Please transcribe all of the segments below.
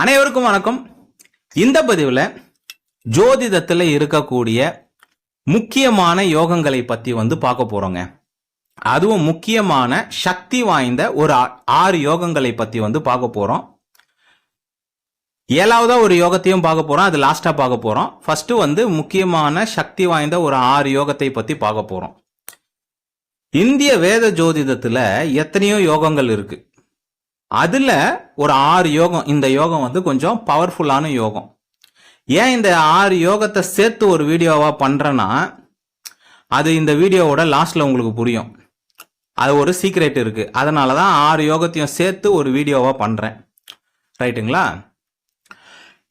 அனைவருக்கும் வணக்கம். இந்த பதிவில் ஜோதிடத்தில் இருக்கக்கூடிய முக்கியமான யோகங்களை பற்றி வந்து பார்க்க போகிறோங்க அதுவும் முக்கியமான சக்தி வாய்ந்த ஒரு ஆ- ஆறு யோகங்களை பற்றி வந்து பார்க்க போகிறோம் ஏழாவதா ஒரு யோகத்தையும் பார்க்க போகிறோம் அது லாஸ்ட்டாக பார்க்க போகிறோம் ஃபஸ்ட்டு வந்து முக்கியமான சக்தி வாய்ந்த ஒரு ஆறு யோகத்தை பற்றி பார்க்க போகிறோம் இந்திய வேத ஜோதிடத்தில் எத்தனையோ யோகங்கள் இருக்குது அதில் ஒரு ஆறு யோகம் இந்த யோகம் வந்து கொஞ்சம் பவர்ஃபுல்லான யோகம். ஏன் இந்த ஆறு யோகத்தை சேர்த்து ஒரு வீடியோவாக பண்ணுறேன்னா அது இந்த வீடியோவோட லாஸ்ட்டில் உங்களுக்கு புரியும். அது ஒரு சீக்ரெட் இருக்குது அதனால தான் ஆறு யோகத்தையும் சேர்த்து ஒரு வீடியோவாக பண்ணுறேன் ரைட்டுங்களா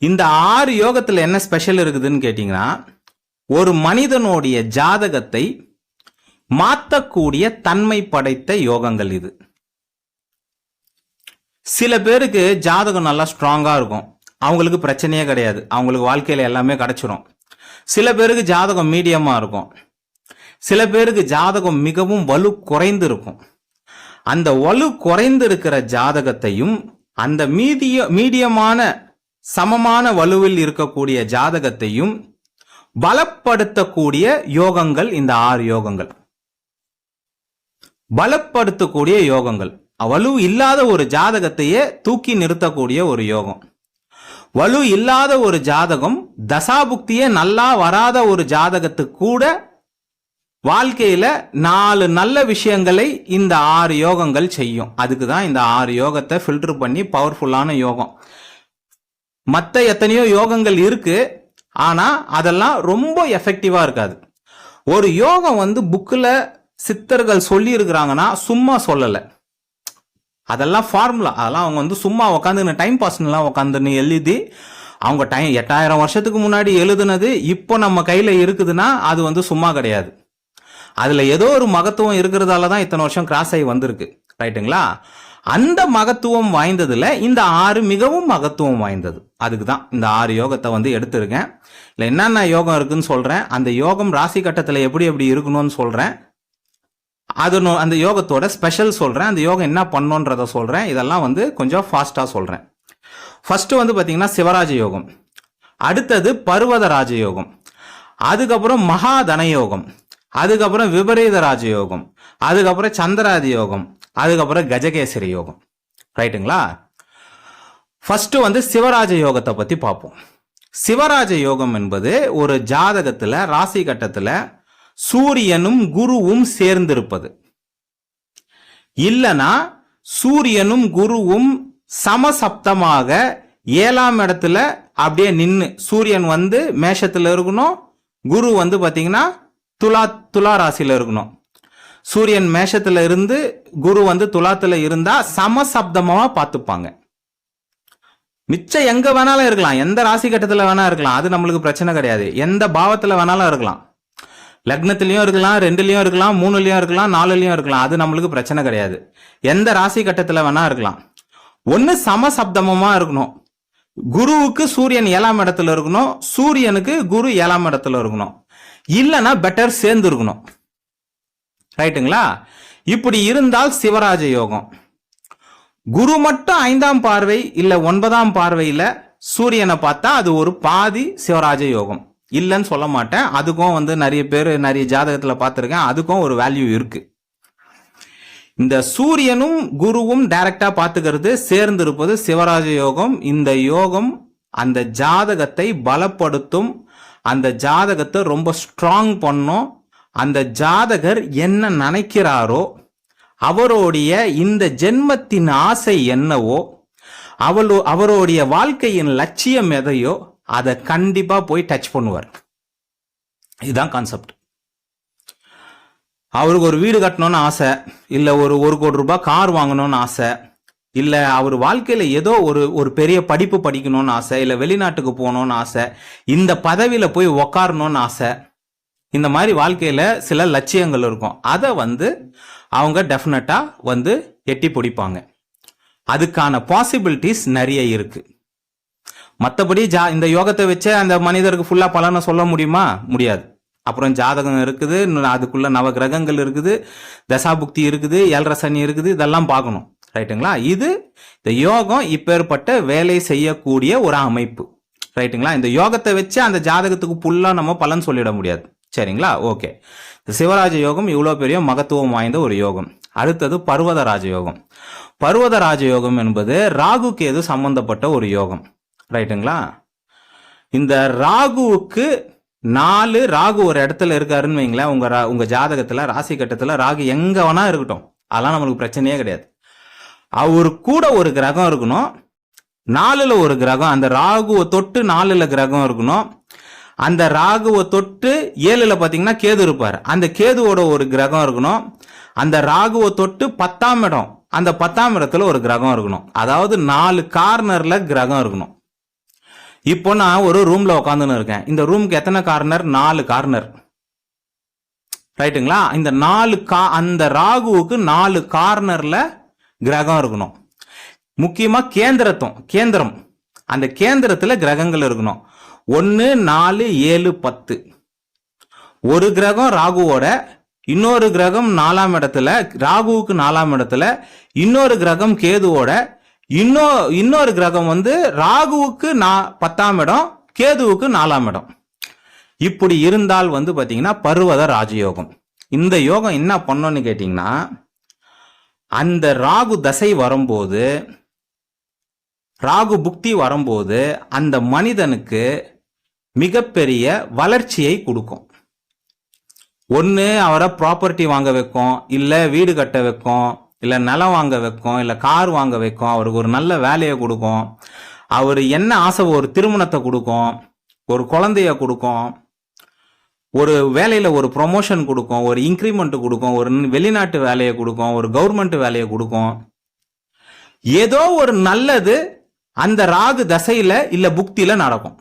இந்த ஆறு யோகத்தில் என்ன ஸ்பெஷல் இருக்குதுன்னு கேட்டிங்கன்னா ஒரு மனிதனுடைய ஜாதகத்தை மாற்றக்கூடிய தன்மை படைத்த யோகங்கள் இது. சில பேருக்கு ஜாதகம் நல்லா ஸ்ட்ராங்காக இருக்கும். அவங்களுக்கு பிரச்சனையே கிடையாது. அவங்களுக்கு வாழ்க்கையில் எல்லாமே கிடச்சிரும். சில பேருக்கு ஜாதகம் மீடியமாக இருக்கும். சில பேருக்கு ஜாதகம் மிகவும் வலு குறைந்து இருக்கும். அந்த வலு குறைந்து இருக்கிற ஜாதகத்தையும் அந்த மீதிய மீடியமான சமமான வலுவில் இருக்கக்கூடிய ஜாதகத்தையும் பலப்படுத்தக்கூடிய யோகங்கள் இந்த ஆறு யோகங்கள். பலப்படுத்தக்கூடிய யோகங்கள். வலு இல்லாத ஒரு ஜாதகத்தையே தூக்கி நிறுத்தக்கூடிய ஒரு யோகம். வலு இல்லாத ஒரு ஜாதகம் தசாபுக்தியே நல்லா வராத ஒரு ஜாதகத்துக்கு கூட வாழ்க்கையில நாலு நல்ல விஷயங்களை இந்த ஆறு யோகங்கள் செய்யும். அதுக்கு தான் இந்த ஆறு யோகத்தை ஃபில்டர் பண்ணி பவர்ஃபுல்லான யோகம். மற்ற எத்தனையோ யோகங்கள் இருக்கு. ஆனா அதெல்லாம் ரொம்ப எஃபெக்டிவா இருக்காது. ஒரு யோகம் வந்து புக்கில் சித்தர்கள் சொல்லி இருக்கிறாங்கன்னா சும்மா சொல்லலை. அதெல்லாம் ஃபார்முலா அதெல்லாம் அவங்க வந்து சும்மா உட்காந்து டைம் பாஸ்லாம் உட்காந்துன்னு எழுதி அவங்க டைம் எட்டாயிரம் வருஷத்துக்கு முன்னாடி எழுதுனது இப்போ நம்ம கையில் இருக்குதுன்னா அது வந்து சும்மா கிடையாது. அதில் ஏதோ ஒரு மகத்துவம் இருக்கிறதால தான் இத்தனை வருஷம் கிராஸ் ஆகி வந்திருக்கு. ரைட்டுங்களா? அந்த மகத்துவம் வாய்ந்ததுல இந்த ஆறு மிகவும் மகத்துவம் வாய்ந்தது. அதுக்கு தான் இந்த ஆறு யோகத்தை வந்து எடுத்திருக்கேன். இல்லை என்னென்ன யோகம் இருக்குன்னு சொல்கிறேன் அந்த யோகம் ராசி கட்டத்தில் எப்படி எப்படி இருக்கணும்னு சொல்கிறேன் அது அந்த யோகத்தோட ஸ்பெஷல் சொல்கிறேன் அந்த யோகம் என்ன பண்ணுன்றத சொல்கிறேன் இதெல்லாம் வந்து கொஞ்சம் ஃபாஸ்ட்டாக சொல்கிறேன் ஃபர்ஸ்ட் வந்து பார்த்தீங்கன்னா சிவராஜ யோகம். அடுத்தது பர்வத ராஜயோகம் அதுக்கப்புறம் மகாதன யோகம். அதுக்கப்புறம் விபரீத ராஜயோகம் அதுக்கப்புறம் சந்திராதி யோகம். அதுக்கப்புறம் கஜகேசரி யோகம். ரைட்டுங்களா ஃபர்ஸ்ட் வந்து சிவராஜ யோகத்தை பற்றி பார்ப்போம். சிவராஜ யோகம் என்பது ஒரு ஜாதகத்தில் ராசி கட்டத்தில் சூரியனும் குருவும் சேர்ந்திருப்பது. இல்லனா சூரியனும் குருவும் சமசப்தமாக ஏழாம் இடத்துல அப்படியே நின்று சூரியன் வந்து மேஷத்தில் இருக்கணும் குரு வந்து பார்த்தீங்கன்னா துலா துலா ராசியில் இருக்கணும். சூரியன் மேஷத்தில் இருந்து குரு வந்து துலாத்தில் இருந்தால் சமசப்தமாக பார்த்துப்பாங்க மிச்சம் எங்கே வேணாலும் இருக்கலாம். எந்த ராசி கட்டத்தில் வேணா இருக்கலாம். அது நம்மளுக்கு பிரச்சனை கிடையாது. எந்த பாவத்தில் வேணாலும் இருக்கலாம். லக்னத்துலேயும் இருக்கலாம் ரெண்டுலேயும் இருக்கலாம் மூணுலையும் இருக்கலாம் நாலுலேயும் இருக்கலாம். அது நம்மளுக்கு பிரச்சனை கிடையாது. எந்த ராசி கட்டத்தில் வேணா இருக்கலாம். ஒன்று சமசப்தமமாக இருக்கணும். குருவுக்கு சூரியன் ஏழாம் இடத்துல இருக்கணும். சூரியனுக்கு குரு ஏழாம் இடத்துல இருக்கணும். இல்லைன்னா பெட்டர் சேர்ந்து இருக்கணும். ரைட்டுங்களா? இப்படி இருந்தால் சிவராஜ யோகம். குரு மட்டும் ஐந்தாம் பார்வை இல்லை ஒன்பதாம் பார்வையில் சூரியனை பார்த்தா அது ஒரு பாதி சிவராஜ யோகம். இல்லைன்னு சொல்ல மாட்டேன். அதுக்கும் வந்து நிறைய பேர் நிறைய ஜாதகத்தில் பார்த்துருக்கேன். அதுக்கும் ஒரு வேல்யூ இருக்கு. இந்த சூரியனும் குருவும் டைரக்டா பார்த்துக்கிறது சேர்ந்து இருப்பது சிவராஜ யோகம். இந்த யோகம் அந்த ஜாதகத்தை பலப்படுத்தும். அந்த ஜாதகத்தை ரொம்ப ஸ்ட்ராங் பண்ணும். அந்த ஜாதகர் என்ன நினைக்கிறாரோ அவருடைய இந்த ஜென்மத்தின் ஆசை என்னவோ அவளோ அவருடைய வாழ்க்கையின் லட்சியம் எதையோ அதை கண்டிப்பாக போய் டச் பண்ணுவார். இதுதான் கான்செப்ட் அவருக்கு ஒரு வீடு கட்டணும்னு ஆசை இல்லை ஒரு ஒரு கோடி ரூபாய் கார் வாங்கணும்னு ஆசை இல்லை அவர் வாழ்க்கையில் ஏதோ ஒரு ஒரு பெரிய படிப்பு படிக்கணும்னு ஆசை இல்லை வெளிநாட்டுக்கு போகணும்னு ஆசை இந்த பதவியில் போய் உக்காரணும்னு ஆசை இந்த மாதிரி வாழ்க்கையில் சில லட்சியங்கள் இருக்கும். அதை வந்து அவங்க டெஃபினட்டாக வந்து எட்டி பிடிப்பாங்க. அதுக்கான பாசிபிலிட்டிஸ் நிறைய இருக்குது மற்றபடி ஜா இந்த யோகத்தை வச்சே அந்த மனிதருக்கு ஃபுல்லாக பலனை சொல்ல முடியுமா? முடியாது. அப்புறம் ஜாதகம் இருக்குது அதுக்குள்ள நவ கிரகங்கள் இருக்குது தசாபுக்தி இருக்குது ஏழரை சனி இருக்குது இதெல்லாம் பார்க்கணும். ரைட்டுங்களா? இது இந்த யோகம் இப்பேற்பட்ட வேலை செய்யக்கூடிய ஒரு அமைப்பு. ரைட்டுங்களா? இந்த யோகத்தை வச்சு அந்த ஜாதகத்துக்கு ஃபுல்லாக நம்ம பலன் சொல்லிட முடியாது. சரிங்களா? ஓகே. இந்த சிவராஜ யோகம் இவ்வளோ பெரிய மகத்துவம் வாய்ந்த ஒரு யோகம். அடுத்தது பர்வத ராஜயோகம் பர்வத ராஜயோகம் என்பது ராகு கேது சம்பந்தப்பட்ட ஒரு யோகம். ரைட்டுங்களா இந்த ராகுவுக்கு நாலு ராகு ஒரு இடத்துல இருக்காருன்னு வைங்களேன் உங்க ரா- உங்க ஜாதகத்துல ராசி கட்டத்துல ராகு எங்க வேணா இருக்கட்டும். அதெல்லாம் நம்மளுக்கு பிரச்சனையே கிடையாது. அவர் கூட ஒரு கிரகம் இருக்கணும். நாலுல ஒரு கிரகம் அந்த ராகுவை தொட்டு நாலுல கிரகம் இருக்கணும். அந்த ராகுவை தொட்டு ஏழுல பாத்தீங்கன்னா கேது இருப்பார். அந்த கேதுவோட ஒரு கிரகம் இருக்கணும். அந்த ராகுவை தொட்டு பத்தாம் இடம் அந்த பத்தாம் இடத்துல ஒரு கிரகம் இருக்கணும். அதாவது நாலு கார்னர்ல கிரகம் இருக்கணும். இப்போ நான் ஒரு ரூம்ல உட்காந்துன்னு இருக்கேன். இந்த ரூமுக்கு எத்தனை கார்னர் நாலு கார்னர் ரைட்டுங்களா இந்த நாலு கா அந்த ராகுவுக்கு நாலு கார்னர்ல கிரகம் இருக்கணும். முக்கியமா கேந்திரத்தும் கேந்திரம். அந்த கேந்திரத்துல கிரகங்கள் இருக்கணும். ஒன்று நாலு ஏழு பத்து. ஒரு கிரகம் ராகுவோட இன்னொரு கிரகம் நாலாம் இடத்துல ராகுவுக்கு நாலாம் இடத்துல இன்னொரு கிரகம் கேதுவோட இன்னொ இன்னொரு கிரகம் வந்து ராகுவுக்கு நான் பத்தாம் இடம் கேதுவுக்கு நாலாம் இடம். இப்படி இருந்தால் வந்து பார்த்தீங்கன்னா பர்வத ராஜயோகம். இந்த யோகம் என்ன பண்ணோன்னு கேட்டிங்கன்னா அந்த ராகு தசை வரும்போது ராகு புக்தி வரும்போது அந்த மனிதனுக்கு மிகப்பெரிய வளர்ச்சியை கொடுக்கும். ஒன்று அவரை ப்ராப்பர்ட்டி வாங்க வைக்கும் இல்லை வீடு கட்ட வைக்கும் இல்லை நிலம் வாங்க வைக்கும் இல்லை கார் வாங்க வைக்கும் அவருக்கு ஒரு நல்ல வேலையை கொடுக்கும். அவர் என்ன ஆசை ஒரு திருமணத்தை கொடுக்கும் ஒரு குழந்தைய கொடுக்கும் ஒரு வேலையில் ஒரு ப்ரொமோஷன் கொடுக்கும் ஒரு இன்க்ரிமெண்ட் கொடுக்கும் ஒரு வெளிநாட்டு வேலையை கொடுக்கும் ஒரு கவர்மெண்ட் வேலையை கொடுக்கும். ஏதோ ஒரு நல்லது அந்த ராகு தசையில் இல்லை புக்தியில் நடக்கும்.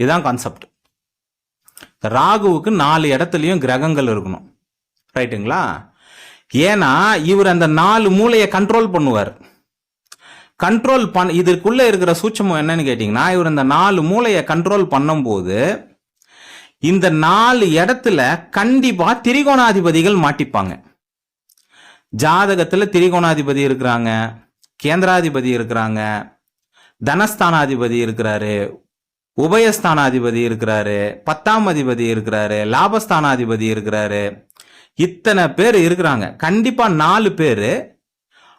இதுதான் கான்செப்ட் ராகுவுக்கு நாலு இடத்துலையும் கிரகங்கள் இருக்கணும். ரைட்டுங்களா ஏன்னா இவர் அந்த நாலு மூளையை கண்ட்ரோல் பண்ணுவார். கண்ட்ரோல் பண் இதற்குள்ளே இருக்கிற சூட்சமம் என்னன்னு கேட்டிங்கன்னா இவர் இந்த நாலு மூளையை கண்ட்ரோல் பண்ணும்போது இந்த நாலு இடத்துல கண்டிப்பாக திரிகோணாதிபதிகள் மாட்டிப்பாங்க. ஜாதகத்தில் திரிகோணாதிபதி இருக்கிறாங்க கேந்திராதிபதி இருக்கிறாங்க தனஸ்தானாதிபதி இருக்கிறாரு உபயஸ்தானாதிபதி இருக்கிறாரு பத்தாம் அதிபதி இருக்கிறாரு லாபஸ்தானாதிபதி இருக்கிறாரு இத்தனை பேர் இருக்கிறாங்க. கண்டிப்பா நாலு பேர்.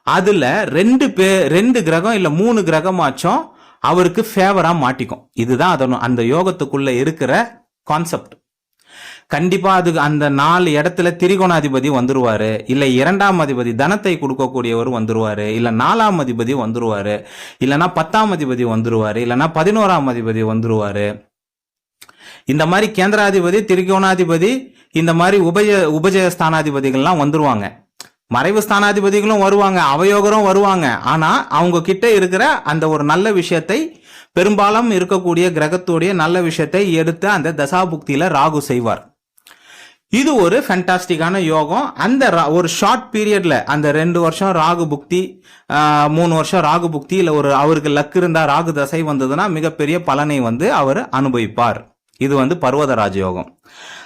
அதுல ரெண்டு பேர் ரெண்டு கிரகம் இல்ல மூணு கிரகமாச்சும் அவருக்கு ஃபேவரா மாட்டிக்கும். இதுதான் அதனும் அந்த யோகத்துக்குள்ள இருக்கிற கான்செப்ட் கண்டிப்பா அது அந்த நாலு இடத்துல திரிகோணாதிபதி வந்துருவாரு. இல்ல இரண்டாம் அதிபதி தனத்தை கொடுக்கக்கூடியவர் வந்துருவாரு. இல்ல நாலாம் அதிபதி வந்துருவாரு. இல்லைன்னா பத்தாம் அதிபதி வந்துருவாரு. இல்லைன்னா பதினோராம் அதிபதி வந்துருவாரு. இந்த மாதிரி கேந்திராதிபதி திரிகோணாதிபதி இந்த மாதிரி உபய உபஜய ஸ்தானாதிபதிகள்லாம் வந்துருவாங்க. மறைவு ஸ்தானாதிபதிகளும் வருவாங்க அவயோகரும் வருவாங்க. ஆனா அவங்க கிட்ட இருக்கிற அந்த ஒரு நல்ல விஷயத்தை பெரும்பாலும் இருக்கக்கூடிய கிரகத்துடைய நல்ல விஷயத்தை எடுத்து அந்த தசாபுக்தியில ராகு செய்வார். இது ஒரு ஃபென்டாஸ்டிக்கான யோகம். அந்த ரா- ஒரு ஷார்ட் பீரியட்ல அந்த ரெண்டு வருஷம் ராகு புக்தி மூணு வருஷம் ராகு புக்தி இல்லை ஒரு அவருக்கு லக் இருந்தா ராகு தசை வந்ததுன்னா மிகப்பெரிய பலனை வந்து அவர் அனுபவிப்பார். இது வந்து பர்வத யோகம்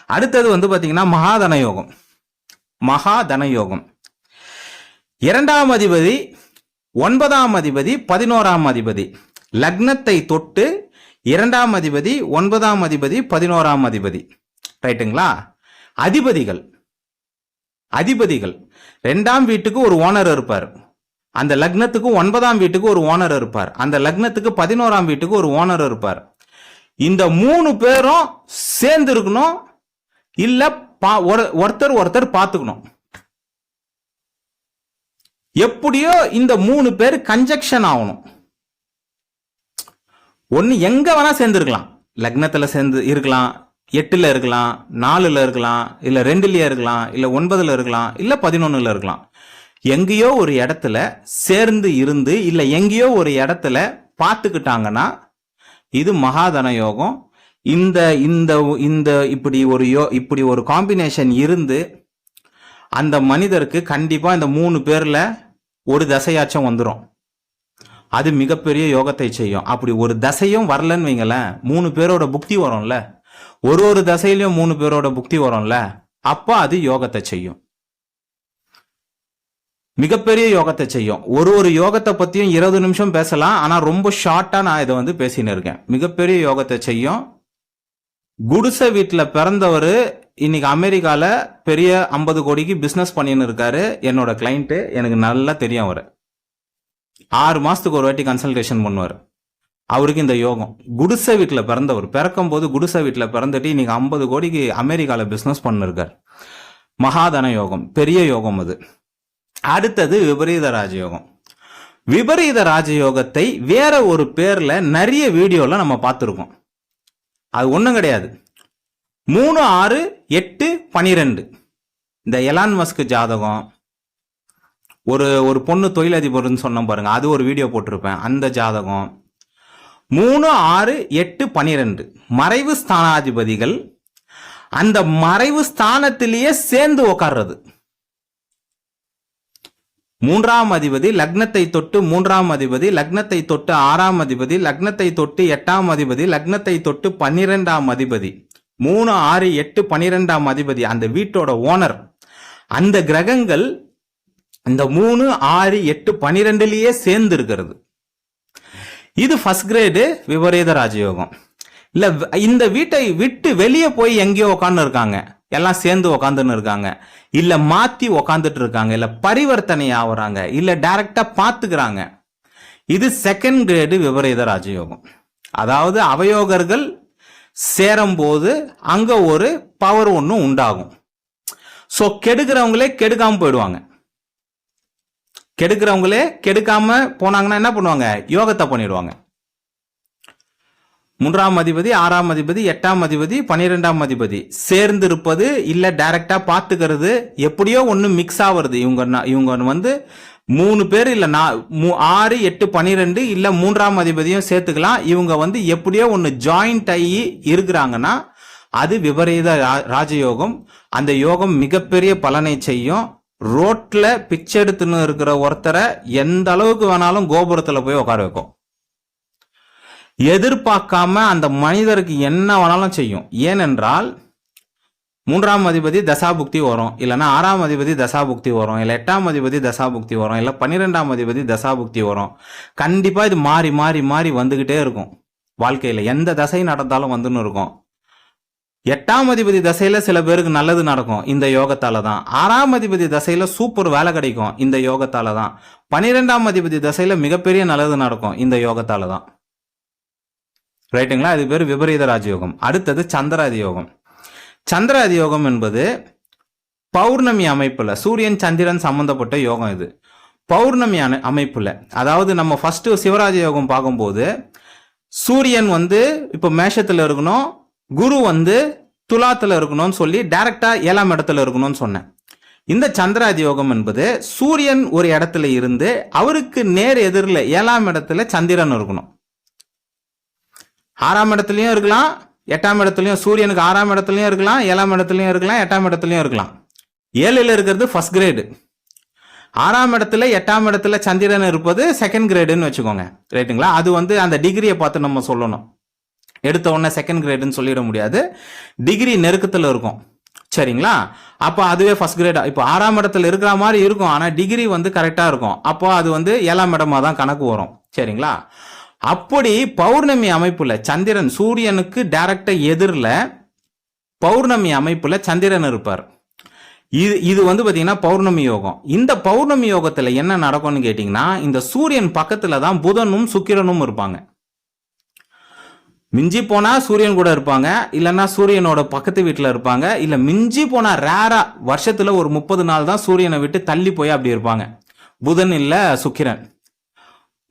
அடுத்தது வந்து பார்த்தீங்கன்னா மகாதன யோகம். மகாதன யோகம். இரண்டாம் அதிபதி ஒன்பதாம் அதிபதி பதினோராம் அதிபதி. லக்னத்தை தொட்டு இரண்டாம் அதிபதி ஒன்பதாம் அதிபதி பதினோராம் அதிபதி. ரைட்டுங்களா? அதிபதிகள். அதிபதிகள். ரெண்டாம் வீட்டுக்கு ஒரு ஓனர் இருப்பார். அந்த லக்னத்துக்கு ஒன்பதாம் வீட்டுக்கு ஒரு ஓனர் இருப்பார். அந்த லக்னத்துக்கு பதினோராம் வீட்டுக்கு ஒரு ஓனர் இருப்பார். இந்த மூணு பேரும் சேர்ந்து இருக்கணும் இல்ல பா- ஒரு- ஒருத்தர் ஒருத்தர் பார்த்துக்கணும். எப்படியோ இந்த மூணு பேர் கன்ஜெக்ஷன் ஆகணும். ஒன்னு எங்க வேணா சேர்ந்துருக்கலாம். லக்னத்துல சேர்ந்து இருக்கலாம் எட்டுல இருக்கலாம் நாலுல இருக்கலாம் இல்ல ரெண்டுலயே இருக்கலாம் இல்ல ஒன்பதுல இருக்கலாம் இல்ல பதினொன்னுல இருக்கலாம். எங்கேயோ ஒரு இடத்துல சேர்ந்து இருந்து இல்ல எங்கேயோ ஒரு இடத்துல பார்த்துக்கிட்டாங்கன்னா இது மகாதன யோகம். இந்த இந்த இந்த இப்படி ஒரு யோ இப்படி ஒரு காம்பினேஷன் இருந்து அந்த மனிதருக்கு கண்டிப்பாக இந்த மூணு பேரில் ஒரு தசையாச்சும் வந்துடும் அது மிகப்பெரிய யோகத்தை செய்யும். அப்படி ஒரு தசையும் வரலன்னு வைங்களேன் மூணு பேரோட புக்தி வரும்ல. ஒரு ஒரு தசையிலையும் மூணு பேரோட புக்தி வரும்ல. அப்போ அது யோகத்தை செய்யும். மிகப்பெரிய யோகத்தை செய்யும். ஒரு ஒரு யோகத்தை பத்தியும் இருபது நிமிஷம் பேசலாம். ஆனா ரொம்ப ஷார்ட்டா நான் இதை வந்து பேசின்னு இருக்கேன். மிகப்பெரிய யோகத்தை செய்யும். குடிசை வீட்டில் பிறந்தவர் இன்னைக்கு அமெரிக்கால பெரிய ஐம்பது கோடிக்கு பிசினஸ் பண்ணின்னு இருக்காரு. என்னோட கிளைண்ட்டு எனக்கு நல்லா தெரியும் அவர். ஆறு மாசத்துக்கு ஒரு வாட்டி கன்சல்டேஷன் பண்ணுவார். அவருக்கு இந்த யோகம். குடிசை வீட்டில் பிறந்தவர். பிறக்கும் போது குடிசை வீட்டில் பிறந்துட்டு இன்னைக்கு ஐம்பது கோடிக்கு அமெரிக்காவில் பிஸ்னஸ் பண்ணிருக்கார் மகாதன யோகம். பெரிய யோகம் அது. அடுத்தது விபரீத ராஜயோகம். விபரீத ராஜயோகத்தை வேற ஒரு பேர்ல நிறைய வீடியோல நம்ம பார்த்துருக்கோம். அது ஒன்றும் கிடையாது. மூணு ஆறு எட்டு பனிரெண்டு. இந்த எலான் மஸ்க் ஜாதகம் ஒரு ஒரு பொண்ணு தொழிலதிபர்னு சொன்னோம் பாருங்க அது ஒரு வீடியோ போட்டிருப்பேன் அந்த ஜாதகம். மூணு ஆறு எட்டு பனிரெண்டு. மறைவு ஸ்தானாதிபதிகள் அந்த மறைவு ஸ்தானத்திலேயே சேர்ந்து உக்காடுறது மூன்றாம் அதிபதி லக்னத்தை தொட்டு மூன்றாம் அதிபதி லக்னத்தை தொட்டு ஆறாம் அதிபதி லக்னத்தை தொட்டு எட்டாம் அதிபதி லக்னத்தை தொட்டு பன்னிரெண்டாம் அதிபதி. மூணு ஆறு எட்டு பன்னிரெண்டாம் அதிபதி. அந்த வீட்டோட ஓனர். அந்த கிரகங்கள் இந்த மூணு ஆறு எட்டு பன்னிரெண்டுலயே சேர்ந்து இருக்கிறது இது ஃபர்ஸ்ட் கிரேடு விபரீத ராஜயோகம். இல்ல இந்த வீட்டை விட்டு வெளியே போய் எங்கேயோ உட்காந்து இருக்காங்க எல்லாம் சேர்ந்து உக்காந்துன்னு இருக்காங்க. இல்லை மாற்றி உக்காந்துட்டு இருக்காங்க. இல்லை பரிவர்த்தனை ஆகுறாங்க இல்லை டைரக்டாக பார்த்துக்கிறாங்க இது செகண்ட் கிரேடு விபரீத ராஜயோகம். அதாவது அவயோகர்கள் சேரும்போது அங்கே ஒரு பவர் ஒன்று உண்டாகும். ஸோ கெடுக்கிறவங்களே கெடுக்காமல் போயிடுவாங்க. கெடுக்கிறவங்களே கெடுக்காமல் போனாங்கன்னா என்ன பண்ணுவாங்க? யோகத்தை பண்ணிடுவாங்க. மூன்றாம் அதிபதி ஆறாம் அதிபதி எட்டாம் அதிபதி பன்னிரெண்டாம் அதிபதி. சேர்ந்து இருப்பது இல்ல டைரக்டா பாத்துக்கிறது எப்படியோ ஒன்று மிக்ஸ் ஆகுறது இவங்க இவங்க வந்து மூணு பேர் இல்ல நான் ஆறு எட்டு பன்னிரெண்டு இல்ல மூன்றாம் அதிபதியும் சேர்த்துக்கலாம். இவங்க வந்து எப்படியோ ஒன்று ஜாயிண்ட் ஆகி இருக்கிறாங்கன்னா அது விபரீத ரா- ராஜயோகம். அந்த யோகம் மிகப்பெரிய பலனை செய்யும். ரோட்ல பிச்சை எடுத்துன்னு இருக்கிற ஒருத்தரை எந்த அளவுக்கு வேணாலும் கோபுரத்துல போய் உட்கார வைக்கும். எதிர்பார்க்காம அந்த மனிதருக்கு என்ன வேணாலும் செய்யும். ஏனென்றால் மூன்றாம் அதிபதி தசாபுக்தி வரும். இல்லைன்னா ஆறாம் அதிபதி தசாபுக்தி வரும். இல்லை எட்டாம் அதிபதி தசாபுக்தி வரும். இல்லை பன்னிரெண்டாம் அதிபதி தசாபுக்தி வரும். கண்டிப்பாக இது மாறி மாறி மாறி வந்துக்கிட்டே இருக்கும். வாழ்க்கையில் எந்த தசை நடந்தாலும் வந்துன்னு இருக்கும். எட்டாம் அதிபதி தசையில் சில பேருக்கு நல்லது நடக்கும். இந்த யோகத்தால் தான். ஆறாம் அதிபதி தசையில் சூப்பர் வேலை கிடைக்கும். இந்த யோகத்தால் தான். பன்னிரெண்டாம் அதிபதி தசையில் மிகப்பெரிய நல்லது நடக்கும். இந்த யோகத்தால் தான். ரைட்டுங்களா இது பேர் விபரீத ராஜயோகம். அடுத்தது சந்திராதி யோகம் சந்திராதி யோகம் என்பது பௌர்ணமி அமைப்பில் சூரியன் சந்திரன் சம்பந்தப்பட்ட யோகம் இது. பௌர்ணமி அமைப்பில் அதாவது நம்ம ஃபஸ்ட்டு சிவராஜ யோகம் பார்க்கும்போது சூரியன் வந்து இப்போ மேஷத்தில் இருக்கணும் குரு வந்து துலாத்தில் இருக்கணும்னு சொல்லி டைரக்டாக ஏழாம் இடத்துல இருக்கணும்னு சொன்னேன். இந்த சந்திராதி யோகம் என்பது சூரியன் ஒரு இடத்துல இருந்து அவருக்கு நேர் எதிரில் ஏழாம் இடத்துல சந்திரன் இருக்கணும். ஆறாம் இடத்துலையும் இருக்கலாம் எட்டாம் இடத்துலையும் சூரியனுக்கு ஆறாம் இடத்துலையும் இருக்கலாம் ஏழாம் இடத்துலையும் இருக்கலாம் எட்டாம் இடத்துலையும் இருக்கலாம். ஏழில் இருக்கிறது ஃபர்ஸ்ட் கிரேடு ஆறாம் இடத்துல எட்டாம் இடத்துல சந்திரன் இருப்பது செகண்ட் கிரேடுன்னு வச்சுக்கோங்க. ரைட்டுங்களா அது வந்து அந்த டிகிரியை பார்த்து நம்ம சொல்லணும். எடுத்த உடனே செகண்ட் கிரேடுன்னு சொல்லிட முடியாது. டிகிரி நெருக்கத்தில் இருக்கும். சரிங்களா? அப்போ அதுவே ஃபர்ஸ்ட் கிரேடா இப்போ ஆறாம் இடத்துல இருக்கிற மாதிரி இருக்கும். ஆனால் டிகிரி வந்து கரெக்டாக இருக்கும். அப்போ அது வந்து ஏழாம் இடமா தான் கணக்கு வரும். சரிங்களா? அப்படி பௌர்ணமி அமைப்புல சந்திரன் சூரியனுக்கு டைரக்டா எதிரில் பௌர்ணமி அமைப்புல சந்திரன் இருப்பார். இது இது வந்து பார்த்தீங்கன்னா பௌர்ணமி யோகம். இந்த பௌர்ணமி யோகத்தில் என்ன நடக்கும்னு கேட்டிங்கன்னா இந்த சூரியன் பக்கத்தில் தான் புதனும் சுக்கிரனும் இருப்பாங்க. மிஞ்சி போனால் சூரியன் கூட இருப்பாங்க இல்லைன்னா சூரியனோட பக்கத்து வீட்டில் இருப்பாங்க இல்லை மிஞ்சி போனால் ரேராக வருஷத்தில் ஒரு முப்பது நாள் தான் சூரியனை விட்டு தள்ளி போய் அப்படி இருப்பாங்க. புதன் இல்லை சுக்கிரன்.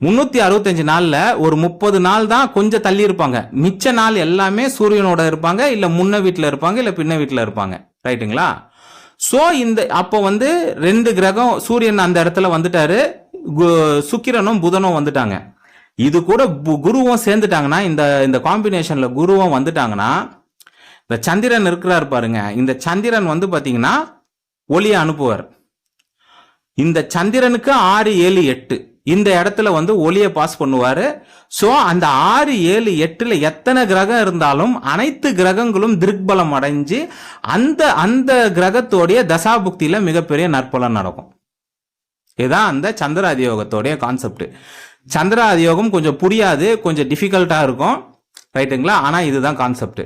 முன்னூத்தி அறுபத்தஞ்சு நாள்ல ஒரு முப்பது நாள் தான் கொஞ்சம் தள்ளி இருப்பாங்க. மிச்ச நாள் எல்லாமே சூரியனோட இருப்பாங்க இல்ல முன்ன வீட்டுல இருப்பாங்க இல்ல பின்ன வீட்டுல இருப்பாங்க. ரைட்டுங்களா? சோ இந்த அப்போ வந்து ரெண்டு கிரகம் சூரியன் அந்த இடத்துல வந்துட்டாரு கு- சுக்கிரனும் புதனும் வந்துட்டாங்க. இது கூட பு- குருவும் சேர்ந்துட்டாங்கன்னா இந்த இந்த காம்பினேஷன்ல குருவும் வந்துட்டாங்கன்னா இந்த சந்திரன் இருக்கிறாரு பாருங்க. இந்த சந்திரன் வந்து பாத்தீங்கன்னா ஒளியை அனுப்புவார். இந்த சந்திரனுக்கு ஆறு ஏழு எட்டு. இந்த இடத்துல வந்து ஒளியை பாஸ் பண்ணுவார். ஸோ அந்த ஆறு ஏழு எட்டில் எத்தனை கிரகம் இருந்தாலும் அனைத்து கிரகங்களும் திருக்பலம் அடைஞ்சு அந்த அந்த கிரகத்தோடைய தசாபுக்தியில் மிகப்பெரிய நற்பலன் நடக்கும். இதுதான் அந்த சந்திர அதியோகத்தோடைய கான்செப்ட் சந்திர அதியோகம் கொஞ்சம் புரியாது கொஞ்சம் டிஃபிகல்ட்டாக இருக்கும். ரைட்டுங்களா ஆனால் இதுதான் கான்செப்ட்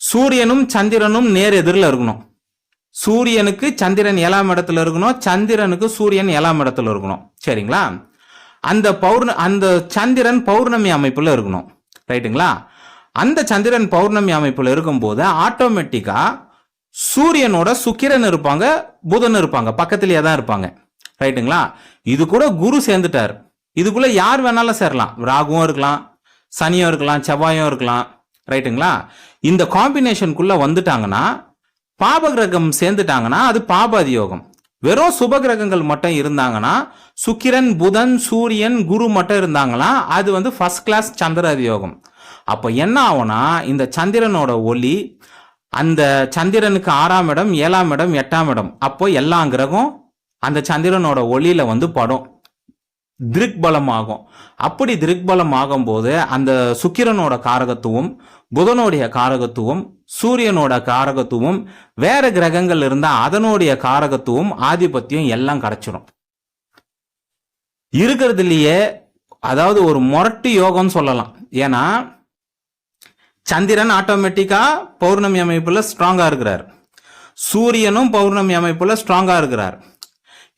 சூரியனும் சந்திரனும் நேர் எதிரில் இருக்கணும். சூரியனுக்கு சந்திரன் ஏழாம் இடத்துல இருக்கணும் சந்திரனுக்கு சூரியன் ஏழாம் இடத்துல இருக்கணும். சரிங்களா? அந்த பௌர்ண அந்த சந்திரன் பௌர்ணமி அமைப்பில் இருக்கணும். ரைட்டுங்களா? அந்த சந்திரன் பௌர்ணமி அமைப்பில் இருக்கும்போது ஆட்டோமேட்டிக்காக சூரியனோட சுக்கிரன் இருப்பாங்க புதன் இருப்பாங்க பக்கத்திலேயே தான் இருப்பாங்க. ரைட்டுங்களா? இது கூட குரு சேர்ந்துட்டார். இதுக்குள்ளே யார் வேணாலும் சேரலாம். ராகுவும் இருக்கலாம் சனியும் இருக்கலாம் செவ்வாயும் இருக்கலாம். ரைட்டுங்களா? இந்த காம்பினேஷனுக்குள்ளே வந்துட்டாங்கன்னா பாப கிரகம் சேர்ந்துட்டாங்கன்னா அது பாபாதியோகம். வெறும் சுப கிரகங்கள் மட்டும் இருந்தாங்கன்னா சுக்கிரன் புதன் சூரியன் குரு மட்டும் இருந்தாங்கன்னா அது வந்து ஃபர்ஸ்ட் கிளாஸ் சந்திர அதியோகம் அப்போ என்ன ஆகும்னா இந்த சந்திரனோட ஒளி அந்த சந்திரனுக்கு ஆறாம் இடம் ஏழாம் இடம் எட்டாம் இடம். அப்போ எல்லா கிரகம் அந்த சந்திரனோட ஒளியில வந்து படும். திருக்பலம் ஆகும் அப்படி திருக்பலம் ஆகும்போது அந்த சுக்கிரனோட காரகத்துவம் புதனுடைய காரகத்துவம் சூரியனோட காரகத்துவம் வேற கிரகங்கள் இருந்தால் அதனுடைய காரகத்துவம் ஆதிபத்தியம் எல்லாம் கிடைச்சிடும் இருக்கிறதுலயே அதாவது ஒரு முரட்டு யோகம்னு சொல்லலாம். ஏன்னா சந்திரன் ஆட்டோமேட்டிக்கா பௌர்ணமி அமைப்புல ஸ்ட்ராங்கா இருக்கிறார். சூரியனும் பௌர்ணமி அமைப்புல ஸ்ட்ராங்கா இருக்கிறார்.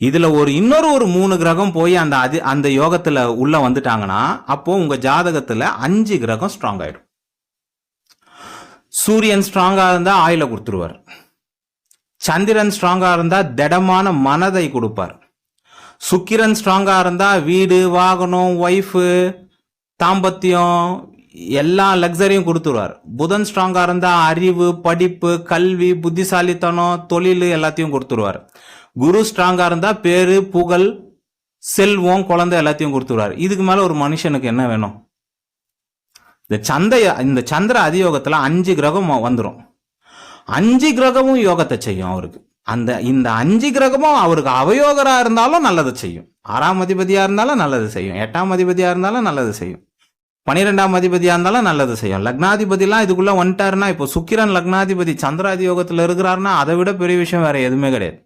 இதுல ஒரு இன்னொரு ஒரு மூணு கிரகம் போய் அந்த அது அந்த யோகத்துல உள்ள வந்துட்டாங்கன்னா அப்போ உங்க ஜாதகத்துல அஞ்சு கிரகம் ஸ்ட்ராங் ஆயிடும். சூரியன் ஸ்ட்ராங்கா இருந்தா ஆயில கொடுத்துருவார். சந்திரன் ஸ்ட்ராங்கா இருந்தா திடமான மனதை கொடுப்பார். சுக்கிரன் ஸ்ட்ராங்கா இருந்தா வீடு வாகனம் ஒய்ஃபு தாம்பத்தியம் எல்லா லக்ஸரியும் கொடுத்துருவார். புதன் ஸ்ட்ராங்கா இருந்தா அறிவு படிப்பு கல்வி புத்திசாலித்தனம் தொழில் எல்லாத்தையும் கொடுத்துருவார். குரு ஸ்ட்ராங்கா இருந்தா பேரு புகழ் செல்வம் குழந்தை எல்லாத்தையும் கொடுத்துருவாரு இதுக்கு மேல ஒரு மனுஷனுக்கு என்ன வேணும்? இந்த சந்தைய இந்த சந்திர அதியோகத்துல அஞ்சு கிரகம் வந்துடும் அஞ்சு கிரகமும் யோகத்தை செய்யும் அவருக்கு. அந்த இந்த அஞ்சு கிரகமும் அவருக்கு அவயோகரா இருந்தாலும் நல்லதை செய்யும். ஆறாம் அதிபதியா இருந்தாலும் நல்லது செய்யும். எட்டாம் அதிபதியா இருந்தாலும் நல்லது செய்யும். பனிரெண்டாம் அதிபதியா இருந்தாலும் நல்லது செய்யும். லக்னாதிபதிலாம் இதுக்குள்ள வந்துட்டாருன்னா இப்போ சுக்கிரன் லக்னாதிபதி சந்திராதி யோகத்துல இருக்கிறாருன்னா அதை விட பெரிய விஷயம் வேற எதுவுமே கிடையாது.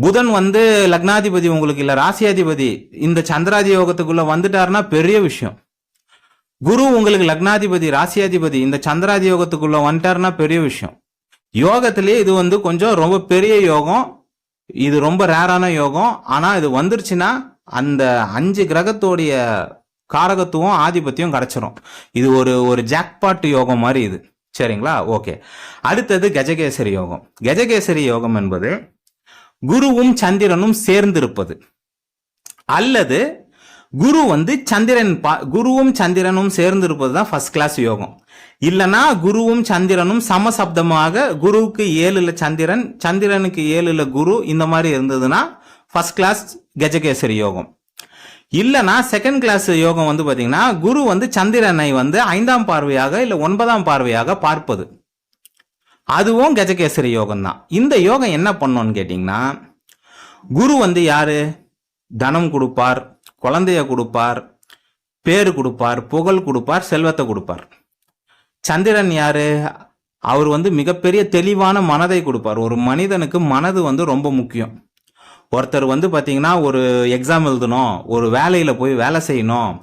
புதன் வந்து லக்னாதிபதி உங்களுக்கு இல்ல ராசியாதிபதி. இந்த சந்திராதி யோகத்துக்குள்ள வந்துட்டாருன்னா பெரிய விஷயம். குரு உங்களுக்கு லக்னாதிபதி ராசியாதிபதி இந்த சந்திராதி யோகத்துக்குள்ள வந்துட்டாருன்னா பெரிய விஷயம். யோகத்திலேயே இது வந்து கொஞ்சம் ரொம்ப பெரிய யோகம். இது ரொம்ப ரேரான யோகம். ஆனா இது வந்துருச்சுன்னா அந்த அஞ்சு கிரகத்தோடைய காரகத்துவம் ஆதிபத்தியம் கிடைச்சிரும். இது ஒரு ஒரு ஜாக்பாட் யோகம் மாதிரி இது. சரிங்களா? ஓகே. அடுத்தது கஜகேசரி யோகம். கஜகேசரி யோகம் என்பது குருவும் சந்திரனும் சேர்ந்திருப்பது. அல்லது குரு வந்து சந்திரன் பா- குருவும் சந்திரனும் சேர்ந்திருப்பது தான் ஃபர்ஸ்ட் கிளாஸ் யோகம். இல்லனா குருவும் சந்திரனும் சமசப்தமாக குருவுக்கு ஏழுல சந்திரன் சந்திரனுக்கு ஏழுல குரு இந்த மாதிரி இருந்ததுன்னா ஃபர்ஸ்ட் கிளாஸ் கஜகேசரி யோகம். இல்லனா செகண்ட் கிளாஸ் யோகம் வந்து பாத்தீங்கன்னா குரு வந்து சந்திரனை வந்து ஐந்தாம் பார்வையாக இல்ல ஒன்பதாம் பார்வையாக பார்ப்பது. அதுவும் கஜகேசரி யோகம் தான் இந்த யோகம் என்ன பண்ணோன்னு கேட்டிங்கன்னா குரு வந்து யாரு? தனம் கொடுப்பார் குழந்தைய கொடுப்பார் பேர் கொடுப்பார் புகழ் கொடுப்பார் செல்வத்தை கொடுப்பார். சந்திரன் யாரு? அவர் வந்து மிகப்பெரிய தெளிவான மனதை கொடுப்பார். ஒரு மனிதனுக்கு மனது வந்து ரொம்ப முக்கியம். ஒருத்தர் வந்து பார்த்தீங்கன்னா ஒரு எக்ஸாம் எழுதணும் ஒரு வேலையில் போய் வேலை செய்யணும்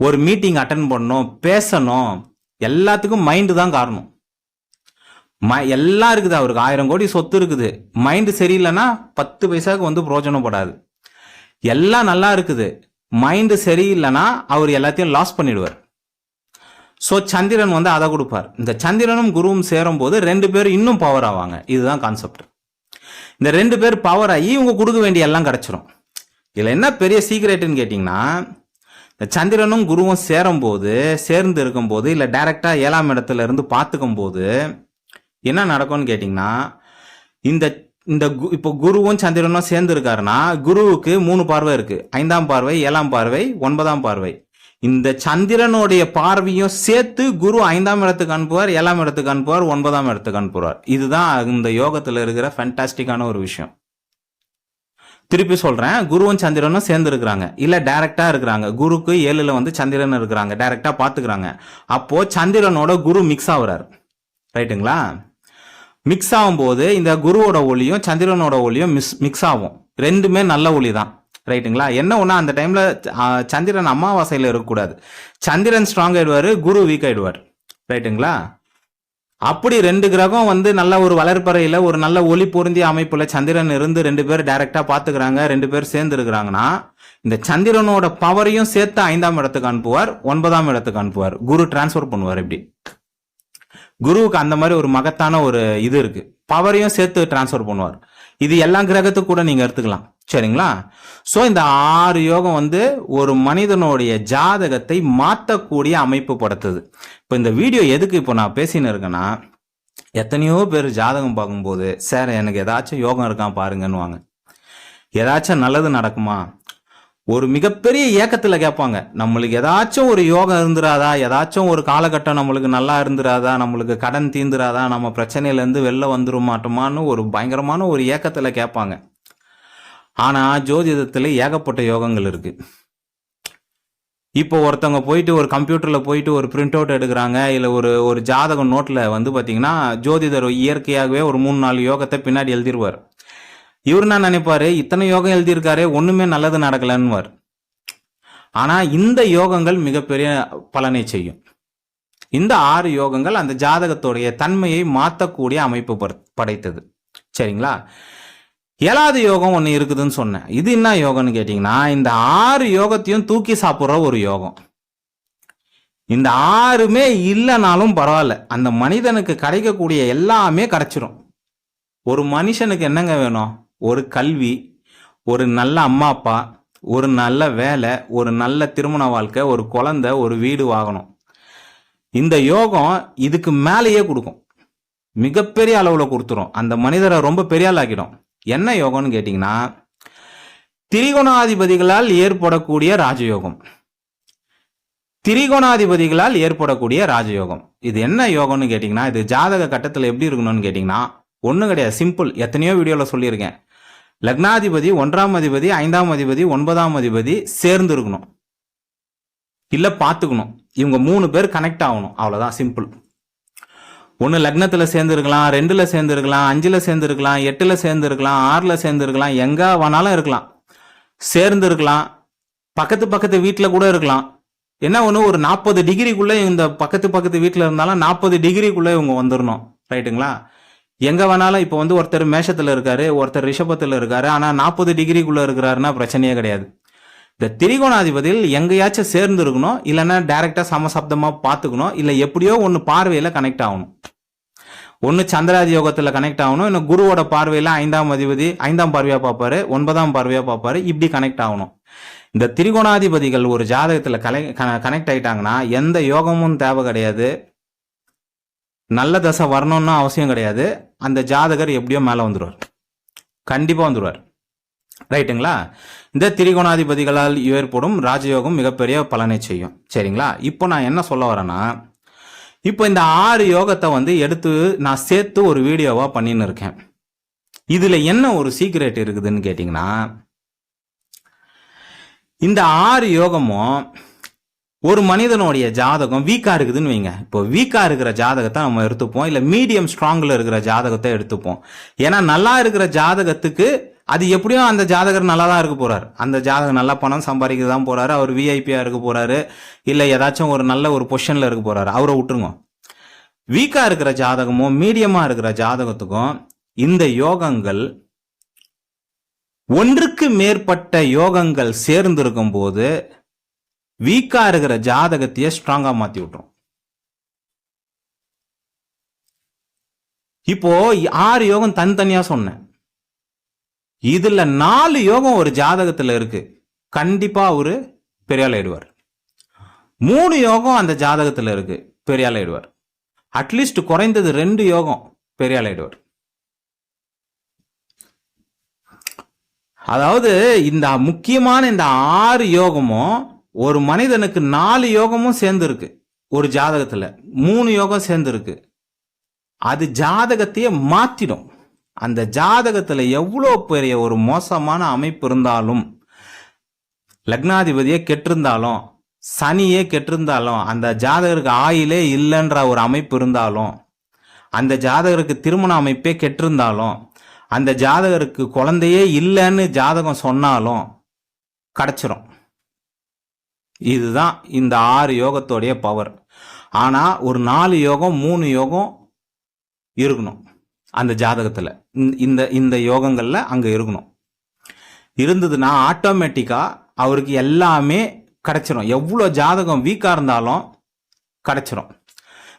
ஒரு மீட்டிங் அட்டன் பண்ணணும் பேசணும் எல்லாத்துக்கும் மைண்டு தான் காரணம். ம எல்லாம் இருக்குது அவருக்கு. ஆயிரம் கோடி சொத்து இருக்குது. மைண்டு சரியில்லைன்னா பத்து பைசாவுக்கு வந்து பிரோஜனப்படாது எல்லாம் நல்லா இருக்குது. மைண்டு சரியில்லைன்னா அவர் எல்லாத்தையும் லாஸ் பண்ணிடுவார். ஸோ சந்திரன் வந்து அதை கொடுப்பார். இந்த சந்திரனும் குருவும் சேரும்போது ரெண்டு பேரும் இன்னும் பவர் ஆவாங்க. இதுதான் கான்செப்ட் இந்த ரெண்டு பேர் பவர் ஆகி இவங்க கொடுக்க வேண்டிய எல்லாம் கிடைச்சிரும். இதில் என்ன பெரிய சீக்ரெட்டுன்னு கேட்டிங்கன்னா இந்த சந்திரனும் குருவும் சேரும்போது சேர்ந்து இருக்கும்போது இல்லை டேரெக்டாக ஏழாம் இடத்துல இருந்து பார்த்துக்கும் போது என்ன நடக்கும்னு கேட்டிங்கன்னா இந்த இந்த கு- இப்போ குருவும் சந்திரனும் சேர்ந்து இருக்காருன்னா குருவுக்கு மூணு பார்வை இருக்கு. ஐந்தாம் பார்வை ஏழாம் பார்வை ஒன்பதாம் பார்வை. இந்த சந்திரனுடைய பார்வையும் சேர்த்து குரு ஐந்தாம் இடத்துக்கு அனுப்புவார் ஏழாம் இடத்துக்கு அனுப்புவார் ஒன்பதாம் இடத்துக்கு அனுப்புவார். இதுதான் இந்த யோகத்தில் இருக்கிற ஃபேண்டாஸ்டிக்கான ஒரு விஷயம். திருப்பி சொல்றேன் குருவும் சந்திரனும் சேர்ந்து இருக்கிறாங்க இல்ல டைரக்டா இருக்கிறாங்க. குருக்கு ஏழுல வந்து சந்திரன் இருக்கிறாங்க. டைரக்டா பாத்துக்கிறாங்க அப்போ சந்திரனோட குரு மிக்ஸ் ஆகுறாரு. ரைட்டுங்களா மிக்ஸ் ஆகும்போது இந்த குருவோட ஒளியும் சந்திரனோட ஒளியும் மிஸ் மிக்ஸ் ஆகும். ரெண்டுமே நல்ல ஒளி தான் ரைட்டுங்களா என்ன ஒன்று அந்த டைமில் சந்திரன் அமாவாசையில் இருக்கக்கூடாது. சந்திரன் ஸ்ட்ராங் ஆயிடுவார் குரு வீக் ஆயிடுவார். ரைட்டுங்களா அப்படி ரெண்டு கிரகம் வந்து நல்ல ஒரு வளர்ப்பறையில் ஒரு நல்ல ஒளி பொருந்திய அமைப்பில் சந்திரன் இருந்து ரெண்டு பேர் டைரெக்டாக பார்த்துக்கிறாங்க ரெண்டு பேர் சேர்ந்து இருக்கிறாங்கன்னா இந்த சந்திரனோட பவரையும் சேர்த்து ஐந்தாம் இடத்துக்கு அனுப்புவார் ஒன்பதாம் இடத்துக்கு அனுப்புவார். குரு டிரான்ஸ்ஃபர் பண்ணுவார் இப்படி. குருவுக்கு அந்த மாதிரி ஒரு மகத்தான ஒரு இது இருக்கு. பவரையும் சேர்த்து டிரான்ஸ்ஃபர் பண்ணுவார். இது எல்லா கிரகத்துக்கு கூட நீங்க எடுத்துக்கலாம். சரிங்களா? ஸோ இந்த ஆறு யோகம் வந்து ஒரு மனிதனுடைய ஜாதகத்தை மாற்றக்கூடிய அமைப்பு படுத்துது. இப்போ இந்த வீடியோ எதுக்கு இப்போ நான் பேசின்னு இருக்கேன்னா எத்தனையோ பேர் ஜாதகம் பார்க்கும்போது சார் எனக்கு ஏதாச்சும் யோகம் இருக்கான் பாருங்கன்னுவாங்க. ஏதாச்சும் நல்லது நடக்குமா? ஒரு மிகப்பெரிய ஏக்கத்தில் கேட்பாங்க. நம்மளுக்கு ஏதாச்சும் ஒரு யோகம் இருந்துராதா? ஏதாச்சும் ஒரு காலகட்டம் நம்மளுக்கு நல்லா இருந்துராதா? நம்மளுக்கு கடன் தீந்துராதா? நம்ம பிரச்சனையிலேருந்து வெளில வந்துட மாட்டோமான்னு ஒரு பயங்கரமான ஒரு ஏக்கத்தில் கேட்பாங்க. ஆனால் ஜோதிடத்தில் ஏகப்பட்ட யோகங்கள் இருக்குது இப்போ ஒருத்தவங்க போயிட்டு ஒரு கம்ப்யூட்டரில் போயிட்டு ஒரு பிரிண்ட் அவுட் எடுக்கிறாங்க இல்லை ஒரு ஒரு ஜாதகம் நோட்டில் வந்து பார்த்தீங்கன்னா ஜோதிடர் இயற்கையாகவே ஒரு மூணு நாலு யோகத்தை பின்னாடி எழுதிடுவார் இவர் நான் நினைப்பாரு? இத்தனை யோகம் எழுதியிருக்காரு ஒண்ணுமே நல்லது நடக்கலன்னுவார். ஆனா இந்த யோகங்கள் மிகப்பெரிய பலனை செய்யும். இந்த ஆறு யோகங்கள் அந்த ஜாதகத்துடைய தன்மையை மாற்றக்கூடிய அமைப்பு படைத்தது. சரிங்களா? ஏழாவது யோகம் ஒன்று இருக்குதுன்னு சொன்னேன். இது என்ன யோகம்னு கேட்டிங்கன்னா இந்த ஆறு யோகத்தையும் தூக்கி சாப்பிட்ற ஒரு யோகம். இந்த ஆறுமே இல்லைனாலும் பரவாயில்ல. அந்த மனிதனுக்கு கிடைக்கக்கூடிய எல்லாமே கிடைச்சிரும் ஒரு மனுஷனுக்கு என்னங்க வேணும்? ஒரு கல்வி ஒரு நல்ல அம்மா அப்பா ஒரு நல்ல வேலை ஒரு நல்ல திருமண வாழ்க்கை ஒரு குழந்தை ஒரு வீடு வாங்கணும். இந்த யோகம் இதுக்கு மேலேயே கொடுக்கும். மிகப்பெரிய அளவில் கொடுத்துரும். அந்த மனிதரை ரொம்ப பெரிய ஆளாக்கிடும். என்ன யோகம்னு கேட்டிங்கன்னா திரிகோணாதிபதிகளால் ஏற்படக்கூடிய ராஜயோகம். திரிகோணாதிபதிகளால் ஏற்படக்கூடிய ராஜயோகம். இது என்ன யோகம்னு கேட்டிங்கன்னா இது ஜாதக கட்டத்தில் எப்படி இருக்கணும்னு கேட்டிங்கன்னா ஒன்றும் கிடையாது. சிம்பிள் எத்தனையோ வீடியோவில் சொல்லியிருக்கேன். லக்னாதிபதி ஒன்றாம் அதிபதி ஐந்தாம் அதிபதி ஒன்பதாம் அதிபதி சேர்ந்து இருக்கணும் இல்லை பார்த்துக்கணும். இவங்க மூணு பேர் கனெக்ட் ஆகணும். அவ்வளோதான் சிம்பிள் ஒன்று லக்னத்தில் சேர்ந்துருக்கலாம் ரெண்டில் சேர்ந்துருக்கலாம் அஞ்சில் சேர்ந்துருக்கலாம் எட்டில் சேர்ந்துருக்கலாம் ஆறில் சேர்ந்துருக்கலாம் எங்கே வேணாலும் இருக்கலாம். சேர்ந்துருக்கலாம். பக்கத்து பக்கத்து வீட்டில் கூட இருக்கலாம். என்ன ஒன்று ஒரு நாற்பது டிகிரிக்குள்ளே இந்த பக்கத்து பக்கத்து வீட்டில் இருந்தாலும் நாற்பது டிகிரிக்குள்ளே இவங்க வந்துடணும் ரைட்டுங்களா எங்கே வேணாலும் இப்போ வந்து ஒருத்தர் மேஷத்தில் இருக்காரு ஒருத்தர் ரிஷபத்தில் இருக்காரு ஆனால் நாற்பது டிகிரிக்குள்ளே இருக்கிறாருன்னா பிரச்சனையே கிடையாது. இந்த திரிகோணாதிபதியில் எங்கேயாச்சும் சேர்ந்து இருக்கணும் இல்லைன்னா டைரக்டா சமசப்தமா பார்த்துக்கணும் இல்லை எப்படியோ ஒன்று பார்வையில கனெக்ட் ஆகணும். ஒன்று சந்திராதி யோகத்தில் கனெக்ட் ஆகணும் இன்னும் குருவோட பார்வையில ஐந்தாம் அதிபதி ஐந்தாம் பார்வையா பார்ப்பாரு ஒன்பதாம் பார்வையா பார்ப்பாரு இப்படி கனெக்ட் ஆகணும். இந்த திரிகோணாதிபதிகள் ஒரு ஜாதகத்தில் கலை கனெக்ட் ஆயிட்டாங்கன்னா எந்த யோகமும் தேவை கிடையாது. நல்ல தசை வரணும்னு அவசியம் கிடையாது. அந்த ஜாதகர் எப்படியோ மேலே வந்துடுவார் கண்டிப்பாக வந்துடுவார் ரைட்டுங்களா? இந்த திரிகோணாதிபதிகளால் ஏற்படும் ராஜயோகம் மிகப்பெரிய பலனை செய்யும். சரிங்களா? இப்போ நான் என்ன சொல்ல வரேன்னா இப்போ இந்த ஆறு யோகத்தை வந்து எடுத்து நான் சேர்த்து ஒரு வீடியோவாக பண்ணின்னு இருக்கேன். இதில் என்ன ஒரு சீக்ரெட் இருக்குதுன்னு கேட்டிங்கன்னா இந்த ஆறு யோகமும் ஒரு மனிதனுடைய ஜாதகம் வீக்கா இருக்குதுன்னு வைங்க. இப்போ வீக்கா இருக்கிற ஜாதகத்தை நம்ம எடுத்துப்போம். இல்ல மீடியம் ஸ்ட்ராங்ல இருக்கிற ஜாதகத்தை எடுத்துப்போம். ஏன்னா நல்லா இருக்கிற ஜாதகத்துக்கு அது எப்படியும் அந்த ஜாதகர் நல்லா தான் இருக்க போறாரு. அந்த ஜாதகம் நல்லா பணம் சம்பாதிக்க தான் போறாரு. அவர் விஐபியா இருக்க போறாரு. இல்ல ஏதாச்சும் ஒரு நல்ல ஒரு பொசிஷன்ல இருக்க போறாரு. அவரை விட்டுருங்க. வீக்கா இருக்கிற ஜாதகமும் மீடியமா இருக்கிற ஜாதகத்துக்கும் இந்த யோகங்கள் ஒன்றுக்கு மேற்பட்ட யோகங்கள் சேர்ந்து இருக்கும்போது வீக்கா இருக்கிற ஜாதகத்தையே ஸ்ட்ராங்கா மாத்தி விட்டுரும். இப்போ ஆறு யோகம் தனித்தனியா சொன்னேன். இதுல நாலு யோகம் ஒரு ஜாதகத்துல இருக்கு. கண்டிப்பா அவரு பெரியாள் ஆயிடுவார் மூணு யோகம் அந்த ஜாதகத்துல இருக்கு பெரியாள் ஆயிடுவார் அட்லீஸ்ட் குறைந்தது ரெண்டு யோகம் பெரியாள் ஆயிடுவார் அதாவது இந்த முக்கியமான இந்த ஆறு யோகமும் ஒரு மனிதனுக்கு நாலு யோகமும் சேர்ந்துருக்கு ஒரு ஜாதகத்தில். மூணு யோகம் சேர்ந்துருக்கு. அது ஜாதகத்தையே மாற்றிடும் அந்த ஜாதகத்தில் எவ்வளோ பெரிய ஒரு மோசமான அமைப்பு இருந்தாலும் லக்னாதிபதியே கெட்டிருந்தாலும் சனியே கெட்டிருந்தாலும் அந்த ஜாதகருக்கு ஆயிலே இல்லைன்ற ஒரு அமைப்பு இருந்தாலும் அந்த ஜாதகருக்கு திருமண அமைப்பே கெட்டிருந்தாலும் அந்த ஜாதகருக்கு குழந்தையே இல்லைன்னு ஜாதகம் சொன்னாலும் கிடச்சிரும். இதுதான் இந்த ஆறு யோகத்தோடைய பவர் ஆனால் ஒரு நாலு யோகம் மூணு யோகம் இருக்கணும் அந்த ஜாதகத்தில். இந்த- இந்த இந்த அங்கே இருக்கணும். இருந்ததுன்னா ஆட்டோமேட்டிக்காக அவருக்கு எல்லாமே கிடச்சிரும். எவ்வளோ ஜாதகம் வீக்காக இருந்தாலும் கிடச்சிரும்.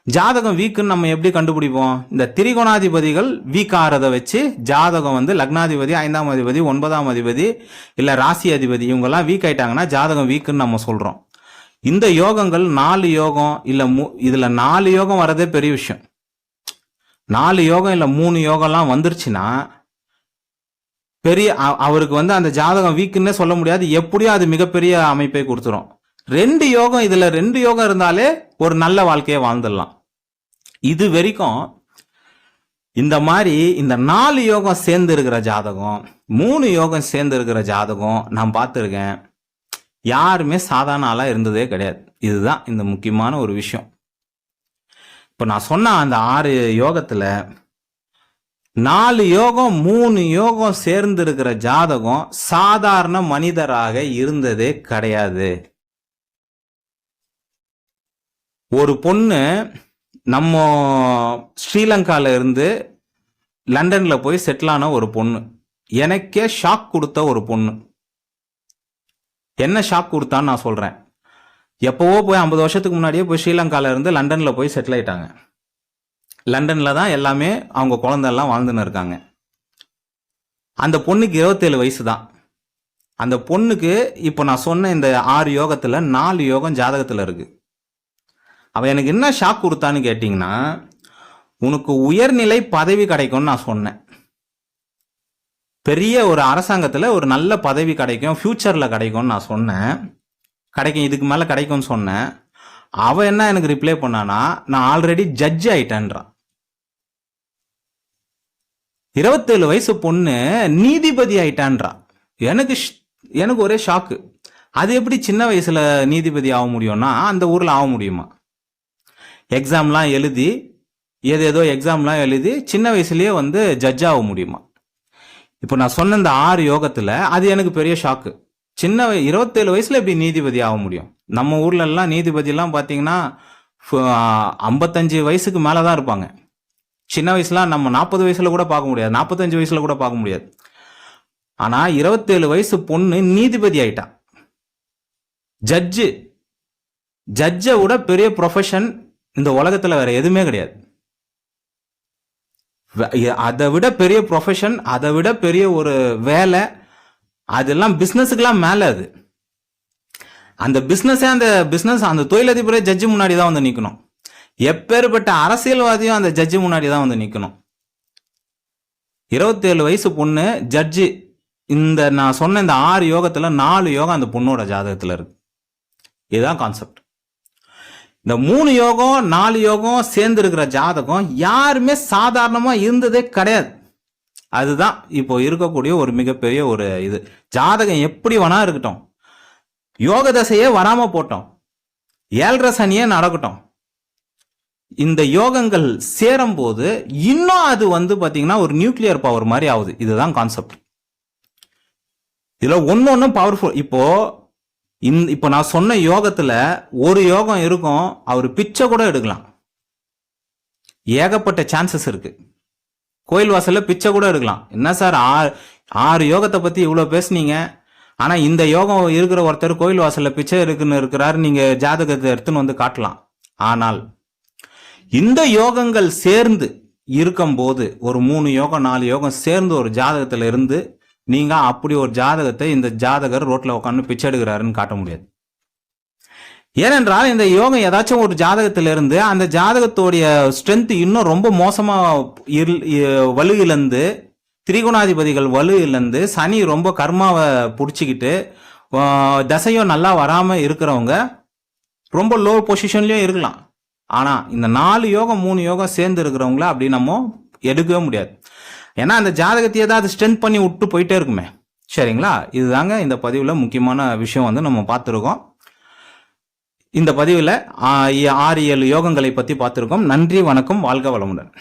ஜாதகம் வீக்குன்னு நம்ம எப்படி கண்டுபிடிப்போம்? இந்த திரிகோணாதிபதிகள் வீக் வச்சு ஜாதகம் வந்து லக்னாதிபதி ஐந்தாம் அதிபதி ஒன்பதாம் அதிபதி இல்லை ராசி அதிபதி இவங்கெல்லாம் வீக் ஆயிட்டாங்கன்னா ஜாதகம் வீக்குன்னு நம்ம சொல்கிறோம் இந்த யோகங்கள் நாலு யோகம் இல்லை மூ- இதில் நாலு யோகம் வரதே பெரிய விஷயம். நாலு யோகம் இல்லை மூணு யோகம்லாம் வந்துருச்சுன்னா பெரிய அ- அவருக்கு வந்து அந்த ஜாதகம் வீக்குன்னே சொல்ல முடியாது. எப்படியும் அது மிகப்பெரிய அமைப்பை கொடுத்துரும். ரெண்டு யோகம் இதுல ரெண்டு யோகம் இருந்தாலே ஒரு நல்ல வாழ்க்கையை வாழ்ந்துடலாம். இது வரைக்கும் இந்த மாதிரி இந்த நாலு யோகம் சேர்ந்து இருக்கிற ஜாதகம் மூணு யோகம் சேர்ந்து இருக்கிற ஜாதகம் நான் பார்த்துருக்கேன். யாருமே சாதாரண ஆளாக இருந்ததே கிடையாது. இதுதான் இந்த முக்கியமான ஒரு விஷயம். இப்போ நான் சொன்ன அந்த ஆறு யோகத்தில் நாலு யோகம் மூணு யோகம் சேர்ந்து இருக்கிற ஜாதகம் சாதாரண மனிதராக இருந்ததே கிடையாது. ஒரு பொண்ணு நம்ம ஸ்ரீலங்கால இருந்து லண்டன்ல போய் செட்டில் ஆன ஒரு பொண்ணு. எனக்கே ஷாக் கொடுத்த ஒரு பொண்ணு. என்ன ஷாக் கொடுத்தான்னு நான் சொல்றேன். எப்போவோ போய் ஐம்பது வருஷத்துக்கு முன்னாடியே போய் ஸ்ரீலங்கால இருந்து லண்டன்ல போய் செட்டில் ஆயிட்டாங்க. லண்டன்ல தான் எல்லாமே அவங்க குழந்தைலாம் வாழ்ந்துன்னு இருக்காங்க. அந்த பொண்ணுக்கு இருபத்தேழு வயசு தான். அந்த பொண்ணுக்கு இப்போ நான் சொன்ன இந்த ஆறு யோகத்துல நாலு யோகம் ஜாதகத்துல இருக்கு. அவன் எனக்கு என்ன ஷாக் கொடுத்தான்னு கேட்டிங்கன்னா உனக்கு உயர்நிலை பதவி கிடைக்கும்னு நான் சொன்னேன். பெரிய ஒரு அரசாங்கத்தில் ஒரு நல்ல பதவி கிடைக்கும் ஃப்யூச்சரில் கிடைக்கும்னு நான் சொன்னேன். கிடைக்கும் இதுக்கு மேலே கிடைக்கும்னு சொன்னேன். அவன் என்ன எனக்கு ரிப்ளை பண்ணானா நான் ஆல்ரெடி ஜட்ஜ் ஆயிட்டேன்றான். இருபத்தேழு வயசு பொண்ணு நீதிபதி ஆயிட்டான்றா. எனக்கு ஷ்- எனக்கு ஒரே ஷாக்கு அது எப்படி சின்ன வயசுல நீதிபதி ஆக முடியும்னா அந்த ஊரில் ஆக முடியுமா? எக்ஸாம்லாம் எழுதி ஏதேதோ எக்ஸாம்லாம் எழுதி சின்ன வயசுலேயே வந்து ஜட்ஜ் ஆக முடியுமா? இப்போ நான் சொன்ன இந்த ஆறு யோகத்தில் அது எனக்கு பெரிய ஷாக்கு சின்ன வய- இருபத்தேழு வயசில் எப்படி நீதிபதி ஆக முடியும்? நம்ம ஊர்லெல்லாம் நீதிபதியெல்லாம் பார்த்தீங்கன்னா ஐம்பத்தஞ்சு வயசுக்கு மேலே தான் இருப்பாங்க. சின்ன வயசுலாம் நம்ம நாற்பது வயசில் கூட பார்க்க முடியாது. நாற்பத்தஞ்சு வயசில் கூட பார்க்க முடியாது. ஆனால் இருபத்தேழு வயசு பொண்ணு நீதிபதி ஆயிட்டா. ஜட்ஜு ஜட்ஜை விட பெரிய ப்ரொஃபஷன் இந்த உலகத்தில் வேற எதுவுமே கிடையாது. அதை விட பெரிய ப்ரொஃபஷன் அதை விட பெரிய ஒரு வேலை அதெல்லாம் பிஸ்னஸுக்கெல்லாம் மேலே அது. அந்த பிஸ்னஸே அந்த பிஸ்னஸ் அந்த தொழிலதிபரே ஜட்ஜு முன்னாடி தான் வந்து நிற்கணும் எப்பேற்பட்ட அரசியல்வாதியும் அந்த ஜட்ஜு முன்னாடி தான் வந்து நிற்கணும் இருபத்தேழு வயசு பொண்ணு ஜட்ஜு இந்த நான் சொன்ன இந்த ஆறு யோகத்தில் நாலு யோகம் அந்த பொண்ணோட ஜாதகத்தில் இருக்கு. இதுதான் கான்செப்ட் இந்த மூணு யோகம் நாலு யோகம் சேர்ந்து இருக்கிற ஜாதகம் யாருமே சாதாரணமா இருந்ததே கிடையாது. அதுதான் இப்போ இருக்கக்கூடிய ஒரு மிகப்பெரிய ஒரு இது. ஜாதகம் எப்படி வேணா இருக்கட்டும். யோக தசையே வராம போட்டோம். ஏழரை சனியே நடக்கட்டும். இந்த யோகங்கள் சேரும்போது இன்னும் அது வந்து பாத்தீங்கன்னா ஒரு நியூக்ளியர் பவர் மாதிரி ஆகுது. இதுதான் கான்செப்ட் இதுல ஒன்றும் பவர்ஃபுல் இப்போ இந் இப்போ நான் சொன்ன யோகத்தில் ஒரு யோகம் இருக்கும் அவர் பிச்சை கூட எடுக்கலாம். ஏகப்பட்ட சான்சஸ் இருக்கு. கோயில் வாசலில் பிச்சை கூட எடுக்கலாம். என்ன சார் ஆறு ஆறு யோகத்தை பற்றி இவ்வளோ பேசுனீங்க? ஆனால் இந்த யோகம் இருக்கிற ஒருத்தர் கோயில் வாசலில் பிச்சை இருக்குன்னு இருக்கிறாரு நீங்கள் ஜாதகத்தை எடுத்துன்னு வந்து காட்டலாம். ஆனால் இந்த யோகங்கள் சேர்ந்து இருக்கும்போது ஒரு மூணு யோகம் நாலு யோகம் சேர்ந்து ஒரு ஜாதகத்தில் இருந்து நீங்க அப்படி ஒரு ஜாதகத்தை இந்த ஜாதகர் ரோட்ல உட்காந்து பிச்சை எடுக்கிறாருன்னு காட்ட முடியாது. ஏனென்றால் இந்த யோகம் ஏதாச்சும் ஒரு ஜாதகத்தில இருந்து அந்த ஜாதகத்தோடைய ஸ்ட்ரென்த் இன்னும் ரொம்ப மோசமா இல்- வலு இழந்து திரிகுணாதிபதிகள் வலு இழந்து சனி ரொம்ப கர்மாவை பிடிச்சிக்கிட்டு தசையும் நல்லா வராம இருக்கிறவங்க ரொம்ப லோ பொசிஷன்லயும் இருக்கலாம். ஆனா இந்த நாலு யோகம் மூணு யோகம் சேர்ந்து இருக்கிறவங்கள அப்படி நம்ம எடுக்கவே முடியாது. ஏன்னா அந்த ஜாதகத்தை ஏதாவது ஸ்ட்ரென்த் பண்ணி விட்டு போயிட்டே இருக்குமே. சரிங்களா? இதுதாங்க இந்த பதிவில் முக்கியமான விஷயம் வந்து நம்ம பார்த்துருக்கோம். இந்த பதிவில் ஆறு ஏழு யோகங்களை பற்றி பார்த்துருக்கோம். நன்றி வணக்கம் வாழ்க வளமுடன்.